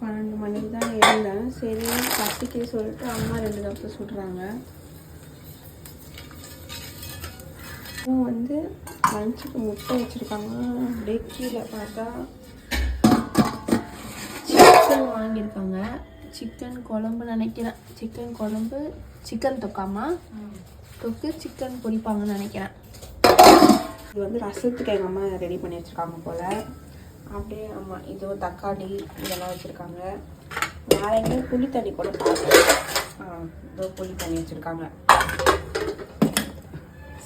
பன்னெண்டு மணிக்கு தான் இருந்தேன் சரி பசிக்கு சொல்லிட்டு அம்மா ரெண்டு தப்பு சுடுறாங்க அப்புறம் வந்து லஞ்சுக்கு முட்டை வச்சுருக்காங்க. அப்படியே கீழே பார்த்தா சிக்கன் வாங்கியிருக்காங்க. சிக்கன் குழம்பு நினைக்கிறேன். சிக்கன் குழம்பு சிக்கன் தொக்காமா தொக்கு சிக்கன் பொரிப்பாங்கன்னு நினைக்கிறேன். இது வந்து ரசத்துக்கு எங்கள் அம்மா ரெடி பண்ணி வச்சுருக்காங்க போல். அப்படியே ஆமாம் இதோ தக்காளி இதெல்லாம் வச்சுருக்காங்க. வேற எங்கேயும் புளி தண்ணி கூட ஆ இதோ புளி தண்ணி வச்சுருக்காங்க.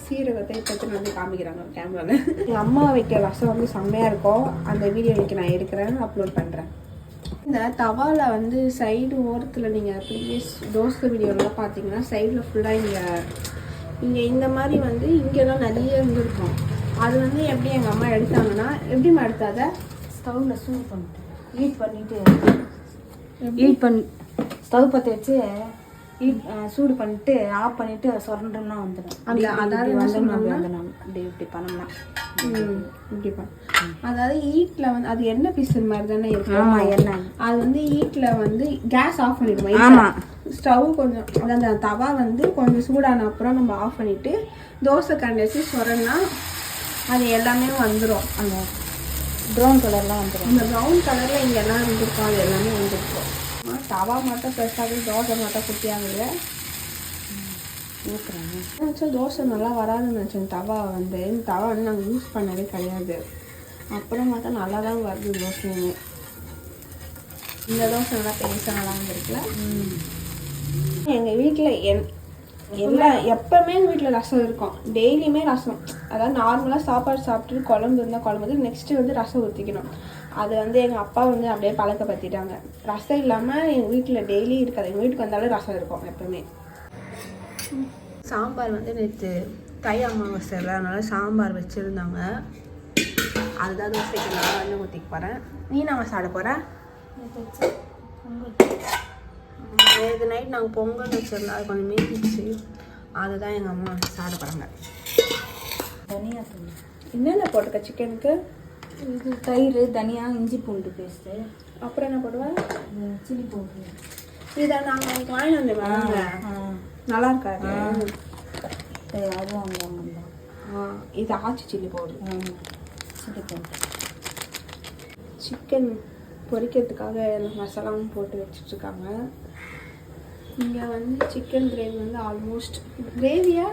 சீரகத்தை இப்போ வந்து காமிக்கிறாங்க கேமராவில் எங்கள் அம்மா வைக்கிற ரசம் வந்து செம்மையாக இருக்கும். அந்த வீடியோ இன்னைக்கு நான் எடுக்கிறேன் அப்லோட் பண்ணுறேன் இந்த தவாவில் வந்து சைடு ஓரத்தில் நீங்கள் ப்ரீவியஸ் தோசை வீடியோலாம் பார்த்தீங்கன்னா சைடில் ஃபுல்லாக இங்கே இங்கே இந்த மாதிரி வந்து இங்கெல்லாம் நிறைய இருந்திருக்கும். அது வந்து எப்படி எங்கள் அம்மா எடுத்தாங்கன்னா எப்படிம்மா எடுத்தாத? ஸ்டவ்வில் சூடு பண்ணிட்டு. ஹீட் பண்ணிட்டு. ஹீட் பண்ணி ஸ்டவ் பற்ற வச்சு ஹீட் சூடு பண்ணிட்டு ஆஃப் பண்ணிட்டு சுரண்டோம்னா வந்துடும். அந்த அதாவது என்ன வந்து சொன்னாங்கன்னா? வந்துடும். அப்படி இப்படி பண்ணோம்னா. இப்படிப்பா அதாவது ஈட்டில் வந்து அது என்ன பீஸ் மாதிரி தானே இருக்கு ஆமா என்ன அது வந்து ஈட்டில் வந்து கேஸ் ஆஃப் பண்ணிடுவோம். ஸ்டவ் கொஞ்சம் அதாவது அந்த தவா வந்து கொஞ்சம் சூடான அப்புறம் நம்ம ஆஃப் பண்ணிட்டு தோசை கரண்டி வச்சு சொரன்னா அது எல்லாமே வந்துடும் அந்த ப்ரௌன் கலர்லாம் வந்துடும் இந்த ப்ரௌன் கலரில் இங்கே எல்லாம் இருந்திருக்கும் அது எல்லாமே வந்திருக்கும். தவா மட்டும் பெருசாக தோசை மட்டும் குட்டியாகல ஊற்றுறேன் நினச்சோம் தோசை நல்லா வராதுன்னு நினச்சோம் தவா வந்து இந்த தவா வந்து நாங்கள் யூஸ் பண்ணவே கிடையாது. அப்புறம் பார்த்தா நல்லா தான் வருது தோசையுமே. இந்த தோசை நல்லா பெருசாக நல்லா வந்துருக்குல்ல? எங்கள் வீட்டில் என் எல்லா எப்பவுமே எங்கள் வீட்டில் ரசம் இருக்கும். டெய்லியுமே ரசம். அதாவது நார்மலாக சாப்பாடு சாப்பிட்டு குழம்பு இருந்தால் குழம்பு வந்து நெக்ஸ்ட்டு வந்து ரசம் ஊற்றிக்கணும் அது வந்து எங்கள் அப்பா வந்து அப்படியே பழக்கப்படுத்திட்டாங்க. ரசம் இல்லாமல் எங்கள் வீட்டில் டெய்லி இருக்காது. எங்கள் வீட்டுக்கு வந்தாலும் ரசம் இருக்கும் எப்பவுமே. சாம்பார் வந்து நேற்று தை அமாவாசை அதனால சாம்பார் வச்சுருந்தாங்க. அதுதான் தோசைக்கு நான் வந்து ஊற்றிக்க போகிறேன் நீ நான் சாப்பிட போகிறேன் நேற்று நைட் நாங்கள் பொங்கல் வச்சிருந்தோம். அது கொஞ்சம் மீந்துச்சு அதுதான் எங்கள் அம்மா சாப்பிட போகிறாங்க தனியா தூள் என்னென்ன போட்டுக்க சிக்கனுக்கு? இது தயிர் தனியா இஞ்சி பூண்டு பேஸ்ட்டு அப்புறம் என்ன போடுவேன் சில்லி பவுட்ரு இதை நாங்கள் அன்றைக்கி வாங்கிட்டு வந்தோம் நல்லா இருக்காது. அதுவும் அங்கே வாங்க ஆ, இது Aachi chilli powder chilli powder chicken பொரிக்கிறதுக்காக எல்லாம் மசாலாவும் போட்டு வச்சுட்ருக்காங்க இங்கே வந்து சிக்கன் கிரேவி வந்து ஆல்மோஸ்ட் கிரேவியா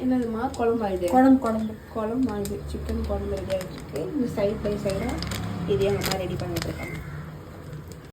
என்னதுமா குழம்பா இது குழம்பு குழம்பு. குழம்பு இது சிக்கன் குழம்பு ரெடி ஆகிட்டு இருக்கு இந்த சைட் பை சைடாக இதே நம்ம ரெடி பண்ணிட்டு